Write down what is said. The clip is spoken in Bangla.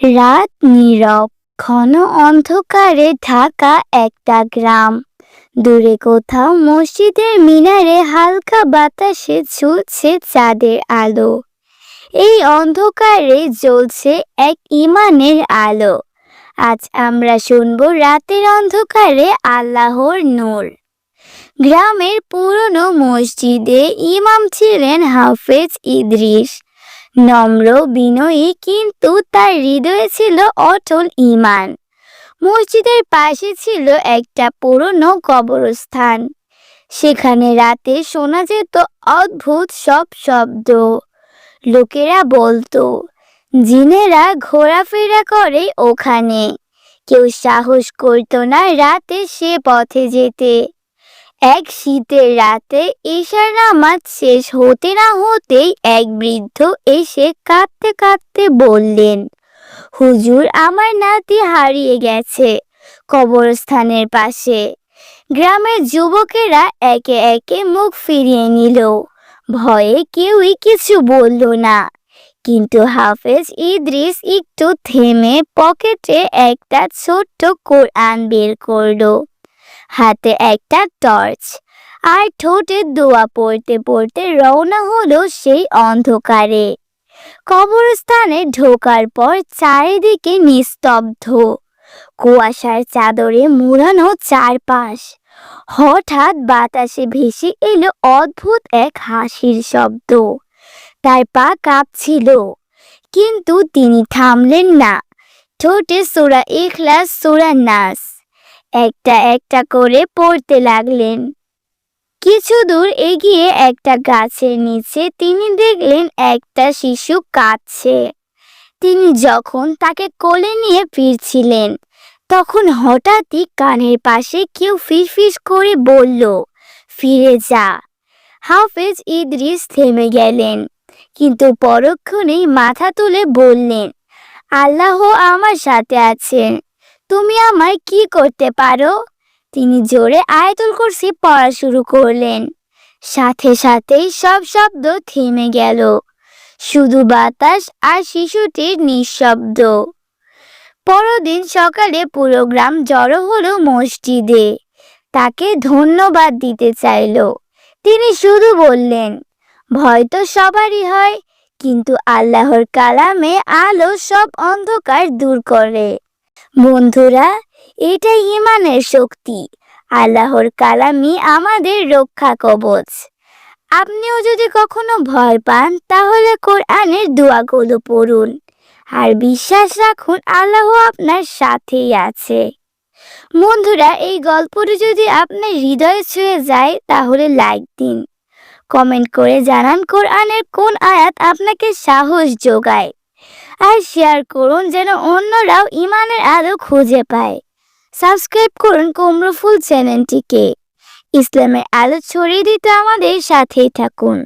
রাত নীরব, ঘন অন্ধকারে ঢাকা একটা গ্রাম। দূরে কোথাও মসজিদের মিনারে হালকা বাতাসে ঝুলছে চাঁদের আলো। এই অন্ধকারে জ্বলছে এক ইমানের আলো। আজ আমরা শুনব রাতের অন্ধকারে আল্লাহর নূর। গ্রামের পুরনো মসজিদে ইমাম ছিলেন হাফেজ ইদ্রিস। নম্র বিনয়ী কিন্তু তার হৃদয়ে ছিল অটল ইমান। মসজিদের পাশে ছিল একটা পুরনো কবরস্থান। সেখানে রাতে শোনা যেত অদ্ভুত সব শব্দ। লোকেরা বলতো, জিনেরা ঘোরাফেরা করে ওখানে। কেউ সাহস করতো না রাতে সে পথে যেতে। এক শীতের রাতে ঈশার নামাজ শেষ হতে না হতেই এক বৃদ্ধ এসে কাঁদতে কাঁদতে বললেন, হুজুর, আমার নাতি হারিয়ে গেছে কবরস্থানের পাশে। গ্রামের যুবকেরা একে একে মুখ ফিরিয়ে নিল। ভয়ে কেউই কিছু বলল না, কিন্তু হাফেজ ইদ্রিস একটু থেমে পকেটে একটা ছোট্ট কোরআন বের করল। হাতে একটা টর্চ। আর ঠোঁটে দোয়া পড়তে পড়তে রওনা হলো সেই অন্ধকারে। কবরস্থানে ঢোকার পর চারিদিকে নিস্তব্ধ। কুয়াশার চাদরে মুড়ানো চারপাশ। হঠাৎ বাতাসে ভেসে এলো অদ্ভুত এক হাসির শব্দ। তার পা কাঁপছিল। কিন্তু তিনি থামলেন না। ঠোঁটে সোরা ইখলাস, সোরা নাস। একটা একটা করে পড়তে লাগলেন। কিছু দূর এগিয়ে একটা গাছের নিচে তিনি দেখলেন একটা শিশু কাঁদছে। তিনি যখন তাকে কোলে নিয়ে ফিরছিলেন, তখন হঠাৎই কানের পাশে কেউ ফিসফিস করে বলল, ফিরে যা। হাফেজ ইদ্রিস থেমে গেলেন, কিন্তু পরক্ষণেই মাথা তুলে বললেন, আল্লাহ আমার সাথে আছেন। তুমি আমায় কি করতে পারো? তিনি জোরে আয়তুল কুরসি পড়া শুরু করলেন। সাথে সাথেই সব শব্দ থেমে গেল। শুধু বাতাস আর শিশুটির নিঃশব্দ। পরদিন সকালে পুরো গ্রাম জড়ো হলো মসজিদে। তাকে ধন্যবাদ দিতে চাইল। তিনি শুধু বললেন, ভয় তো সবারই হয়, কিন্তু আল্লাহর কালামে আলো সব অন্ধকার দূর করে। বন্ধুরা, এটাই ইমানের শক্তি। আল্লাহর কালামই আমাদের রক্ষা কবচ। আপনিও যদি কখনো ভয় পান, তাহলে কোরআনের দোয়াগুলো পড়ুন। আর বিশ্বাস রাখুন, আল্লাহ আপনার সাথেই আছে। বন্ধুরা, এই গল্পটি যদি আপনার হৃদয়ে ছুঁয়ে যায়, তাহলে লাইক দিন। কমেন্ট করে জানান কোরআনের কোন আয়াত আপনাকে সাহস যোগায়। আর শেয়ার করুন যেন অন্যরাও ইমানের আলো খুঁজে পায়। সাবস্ক্রাইব করুন কুমড়ো ফুল চ্যানেলটিকে ইসলামের আলো ছড়িয়ে দিতে আমাদের সাথেই থাকুন।